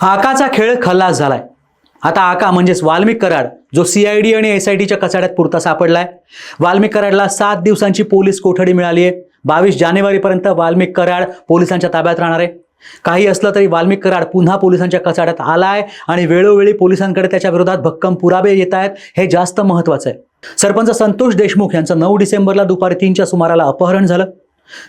आकाचा खेळ खल्लास झालाय. आता आका म्हणजेच वाल्मिक कराड जो सीआयडी आणि एस आय टीच्या कचाड्यात पुरता सापडलाय. वाल्मिक कराडला सात दिवसांची पोलीस कोठडी मिळाली आहे. बावीस जानेवारीपर्यंत वाल्मिक कराड पोलिसांच्या ताब्यात राहणार आहे. काही असलं तरी वाल्मिक कराड पुन्हा पोलिसांच्या कचाड्यात आलाय आणि वेळोवेळी पोलिसांकडे त्याच्या विरोधात भक्कम पुरावे येत आहेत हे जास्त महत्वाचं आहे. सरपंच संतोष देशमुख यांचं नऊ डिसेंबरला दुपारी तीनच्या सुमाराला अपहरण झालं.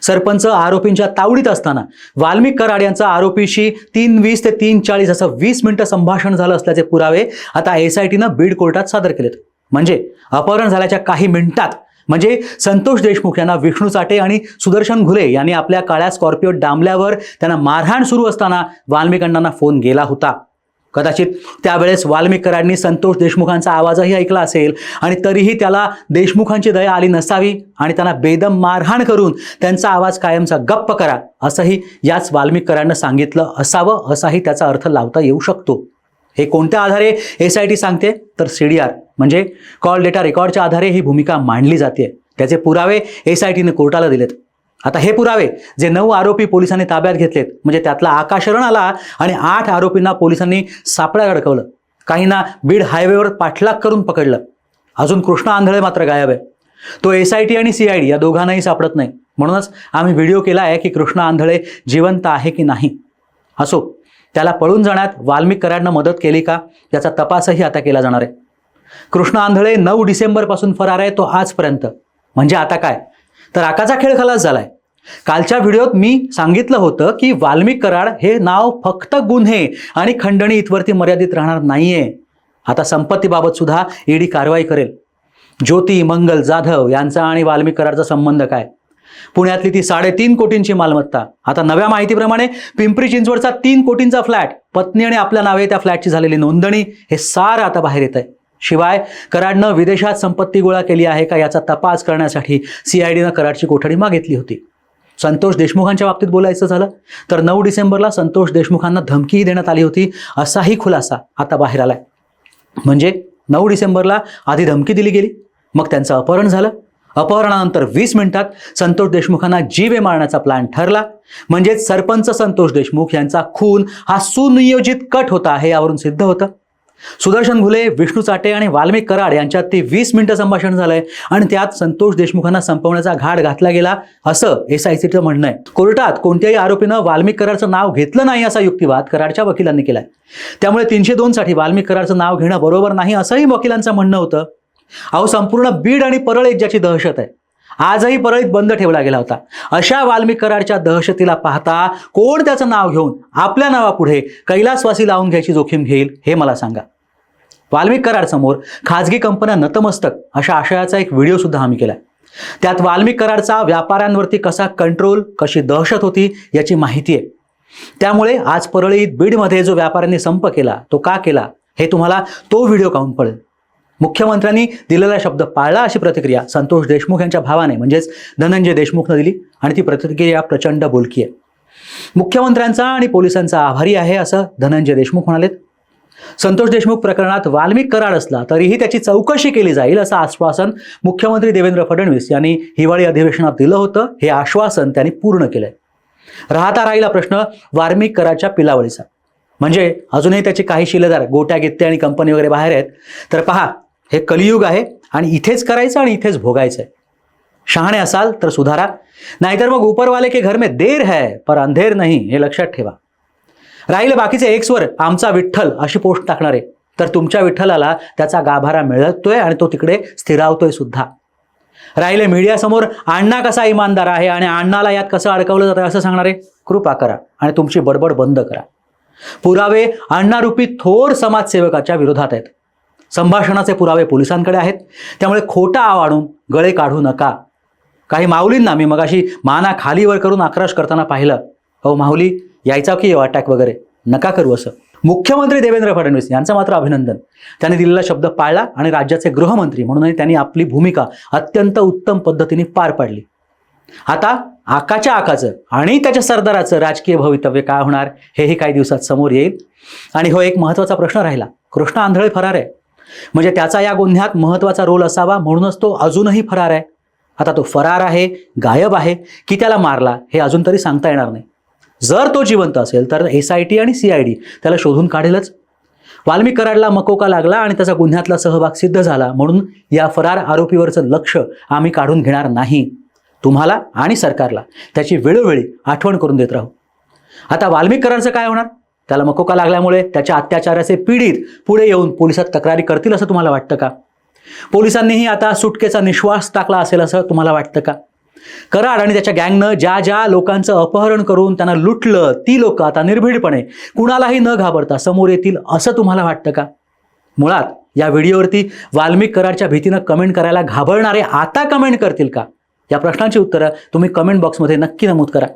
सरपंच आरोपींच्या तावडीत असताना वाल्मिक कराड यांचा आरोपीशी तीन वीस ते तीन चाळीस असं वीस मिनिटं संभाषण झालं असल्याचे पुरावे आता एस आय टीनं बीड कोर्टात सादर केलेत. म्हणजे अपहरण झाल्याच्या काही मिनिटात म्हणजे संतोष देशमुख यांना विष्णू चाटे आणि सुदर्शन घुले यांनी आपल्या काळ्या स्कॉर्पिओ डांबल्यावर त्यांना मारहाण सुरू असताना वाल्मिक फोन गेला होता. कदाचित त्यावेळेस वाल्मिककरांनी संतोष देशमुखांचा आवाजही ऐकला असेल आणि तरीही त्याला देशमुखांची दया आली नसावी आणि त्यांना बेदम मारहाण करून त्यांचा आवाज कायमचा गप्प करा असंही याच वाल्मिकरांना सांगितलं असावं असाही त्याचा अर्थ लावता येऊ शकतो. हे कोणत्या आधारे एस आय टी सांगते? तर सी डी आर म्हणजे कॉल डेटा रेकॉर्डच्या आधारे ही भूमिका मांडली जाते. त्याचे पुरावे एस आय टीने कोर्टाला दिलेत. आता हे पुरावे जे नऊ आरोपी पोलिसांनी ताब्यात घेतलेत म्हणजे त्यातला आकाश शरण आला आणि आठ आरोपींना पोलिसांनी सापळ्या अडकवलं. काहींना बीड हायवेवर पाठलाग करून पकडलं. अजून कृष्ण आंधळे मात्र गायब आहे. तो एस आय टी आणि सी आय डी या दोघांनाही सापडत नाही. म्हणूनच आम्ही व्हिडिओ केला आहे की कृष्ण आंधळे जिवंत आहे की नाही. असो त्याला पळून जाण्यात वाल्मिक कराडनं मदत केली का? याचा तपासही आता केला जाणार आहे. कृष्ण आंधळे नऊ डिसेंबरपासून फरार आहे तो आजपर्यंत. म्हणजे आता काय? तर आकाचा खेळ खलास झालाय. कालच्या व्हिडिओत मी सांगितलं होतं की वाल्मिक कराड हे नाव फक्त गुन्हे आणि खंडणी इथवरती मर्यादित राहणार नाहीये. आता संपत्तीबाबत सुद्धा ईडी कारवाई करेल. ज्योती मंगल जाधव यांचा आणि वाल्मिक कराडचा संबंध काय? पुण्यातली ती साडेतीन कोटींची मालमत्ता. आता नव्या माहितीप्रमाणे पिंपरी चिंचवडचा तीन कोटींचा फ्लॅट पत्नी आणि आपल्या नावे त्या फ्लॅटची झालेली नोंदणी हे सारं आता बाहेर येत आहे शिवाय कराडनं विदेशात संपत्ती गोळा केली आहे का याचा तपास करण्यासाठी सीआयडीनं कराडची कोठडी मागितली होती. संतोष देशमुखांच्या बाबतीत बोलायचं झालं तर नऊ डिसेंबरला संतोष देशमुखांना धमकीही देण्यात आली होती असाही खुलासा आता बाहेर आलाय. म्हणजे नऊ डिसेंबरला आधी धमकी दिली गेली मग त्यांचं अपहरण झालं. अपहरणानंतर वीस मिनिटात संतोष देशमुखांना जीवे मारण्याचा प्लॅन ठरला. म्हणजेच सरपंच संतोष देशमुख यांचा खून हा सुनियोजित कट होता हे यावरून सिद्ध होतं. सुदर्शन घुले विष्णू चाटे आणि वाल्मिक कराड यांच्यात ते वीस मिनिटं संभाषण झालंय आणि त्यात संतोष देशमुखांना संपवण्याचा घाट घातला गेला असं एस आय सीचं म्हणणं आहे. कोर्टात कोणत्याही आरोपीनं वाल्मिक कराडचं नाव घेतलं नाही असा युक्तिवाद कराडच्या वकिलांनी केलाय. त्यामुळे तीनशे दोन साठी वाल्मिक कराडचं नाव घेणं बरोबर नाही असंही वकिलांचं म्हणणं होतं. अहो संपूर्ण बीड आणि परळ एक ज्याची दहशत आहे. आजही परळीत बंद ठेवला गेला होता. अशा वाल्मिक कराडच्या दहशतीला पाहता कोण त्याचं नाव घेऊन आपल्या नावापुढे कैलासवासी लावून घ्यायची जोखीम घेईल हे मला सांगा. वाल्मिक कराड समोर खाजगी कंपन्या नतमस्तक अशा आशयाचा एक व्हिडिओ सुद्धा आम्ही केला त्यात वाल्मिक कराडचा व्यापाऱ्यांवरती कसा कंट्रोल कशी दहशत होती याची माहिती आहे. त्यामुळे आज परळीत बीडमध्ये जो व्यापाऱ्यांनी संप केला तो का केला हे तुम्हाला तो व्हिडिओ पाहून पडेल? मुख्यमंत्र्यांनी दिलेला शब्द पाळला अशी प्रतिक्रिया संतोष देशमुख यांच्या भावाने म्हणजेच धनंजय देशमुखनं दिली आणि ती प्रतिक्रिया प्रचंड बोलकी आहे मुख्यमंत्र्यांचा आणि पोलिसांचा आभारी आहे असं धनंजय देशमुख म्हणालेत. संतोष देशमुख प्रकरणात वाल्मिक कराड असला तरीही त्याची चौकशी केली जाईल असं आश्वासन मुख्यमंत्री देवेंद्र फडणवीस यांनी हिवाळी अधिवेशनात दिलं होतं हे आश्वासन त्यांनी पूर्ण केलंय. राहता राहिला प्रश्न वाल्मिक कराच्या पिलावळीचा. म्हणजे अजूनही त्याचे काही शिलेदार गोट्या गित्ते आणि कंपनी वगैरे बाहेर आहेत. तर पहा हे कलियुग आहे आणि इथेच करायचं आणि इथेच भोगायचं आहे शहाणे असाल तर सुधारा. नाहीतर मग उपरवाले के घर में देर है पर अंधेर नाही हे लक्षात ठेवा. राहिले बाकीचे एक्सवर आमचा विठ्ठल अशी पोस्ट टाकणारे. तर तुमच्या विठ्ठलाला त्याचा गाभारा मिळतोय आणि तो तिकडे स्थिरावतोय सुद्धा. राहिले मीडियासमोर अण्णा कसा इमानदार आहे आणि अण्णाला यात कसं अडकवलं जातं असं सांगणारे? कृपा करा आणि तुमची बडबड बंद करा. पुरावे अण्णारूपी थोर समाजसेवकाच्या विरोधात आहेत. संभाषणाचे पुरावे पोलिसांकडे आहेत. त्यामुळे खोटा आवाडून गळे काढू नका. काही माऊलींना मी मगाशी माना खालीवर करून आक्रोश करताना पाहिलं. अहो माऊली यायचा की अटॅक वगैरे? नका करू असं. मुख्यमंत्री देवेंद्र फडणवीस यांचं मात्र अभिनंदन. त्यांनी दिलेला शब्द पाळला आणि राज्याचे गृहमंत्री म्हणूनही त्यांनी आपली भूमिका अत्यंत उत्तम पद्धतीने पार पाडली. आता आकाच्या आकाचं आणि त्याच्या सरदाराचं राजकीय भवितव्य काय होणार हेही काही दिवसात समोर येईल. आणि हो एक महत्त्वाचा प्रश्न राहिला. कृष्ण आंधळे फरार आहे म्हणजे त्याचा या गुन्ह्यात महत्त्वाचा रोल असावा म्हणूनच तो अजूनही फरार आहे. आता तो फरार आहे गायब आहे की त्याला मारला हे अजून तरी सांगता येणार नाही. जर तो जिवंत असेल तर एस आय टी आणि सी आय डी त्याला शोधून काढेलच. वाल्मी कराडला मकोका लागला आणि त्याचा गुन्ह्यातला सहभाग सिद्ध झाला म्हणून या फरार आरोपीवरचं लक्ष आम्ही काढून घेणार नाही. तुम्हाला आणि सरकारला त्याची वेळोवेळी आठवण करून देत राहू. आता वाल्मिक कराडचं काय होणार? त्याला मकोका लागल्यामुळे त्याच्या अत्याचाराचे पीडित पुढे येऊन पोलिसात तक्रारी करतील असं तुम्हाला वाटतं का? पोलिसांनीही आता सुटकेचा निश्वास टाकला असेल असं तुम्हाला वाटतं का? कराड आणि त्याच्या गँगनं ज्या ज्या लोकांचं अपहरण करून त्यांना लुटलं ती लोक आता निर्भीडपणे कुणालाही न घाबरता समोर येतील असं तुम्हाला वाटतं का? मुळात या व्हिडिओवरती वाल्मिक कराडच्या भीतीनं कमेंट करायला घाबरणारे आता कमेंट करतील का? या प्रश्नांची उत्तरं तुम्ही कमेंट बॉक्समध्ये नक्की नमूद करा.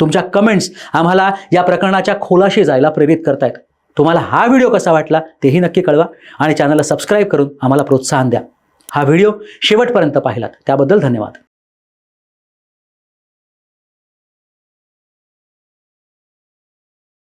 तुमच्या कमेंट्स आम्हाला या प्रकरणाच्या खोलाशी जायला प्रेरित करतायत. तुम्हाला हा व्हिडिओ कसा वाटला तेही नक्की कळवा आणि चॅनलला सबस्क्राईब करून आम्हाला प्रोत्साहन द्या. हा व्हिडिओ शेवटपर्यंत पाहिलात. त्याबद्दल धन्यवाद.